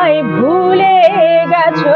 আমায় ভুলে গেছো?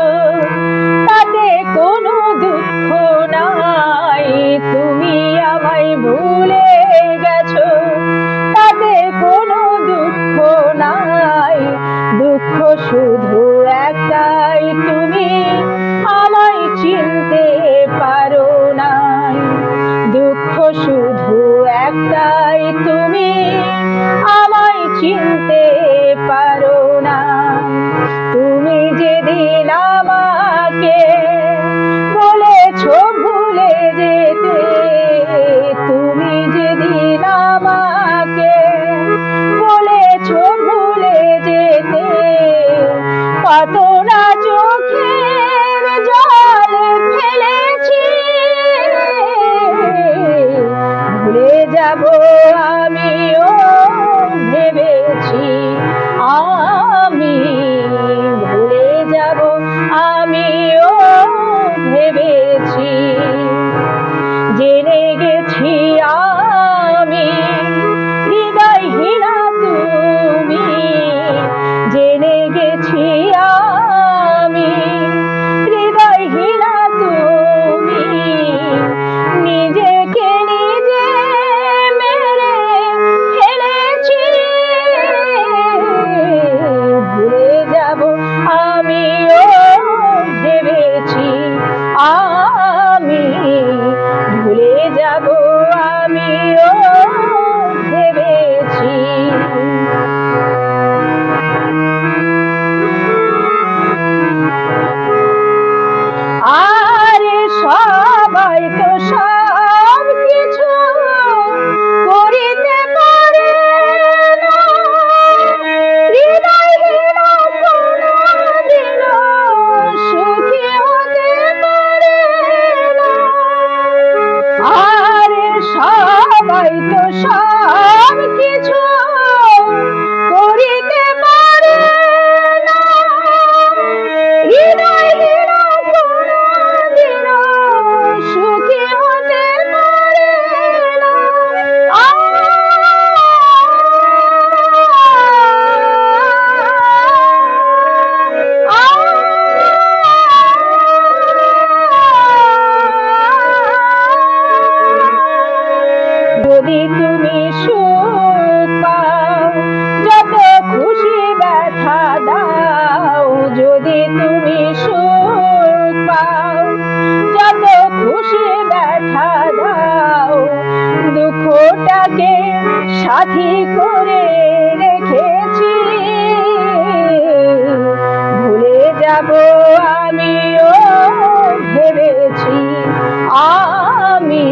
করে রেখেছি। ভুলে যাব আমিও ভেবেছি আমি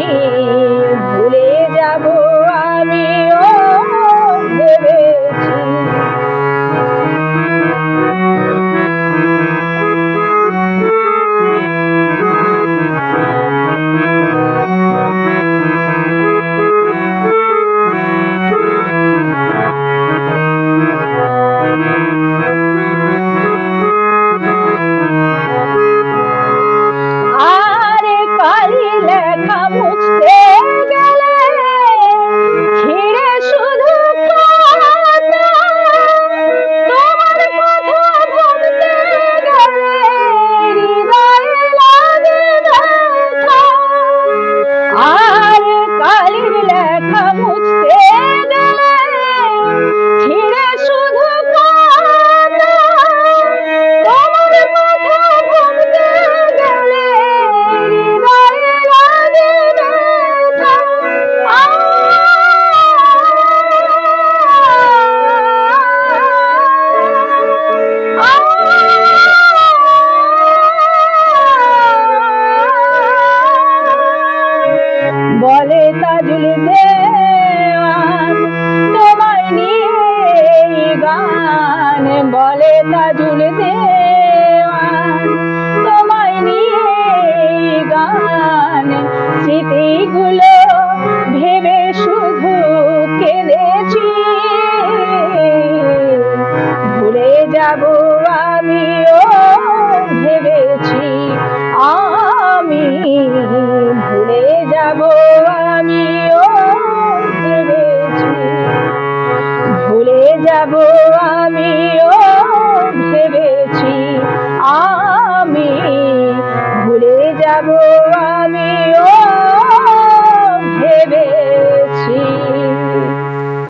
বলে তাজুল দেওয়ান তোমায় নিয়ে গান স্মৃতিগুলো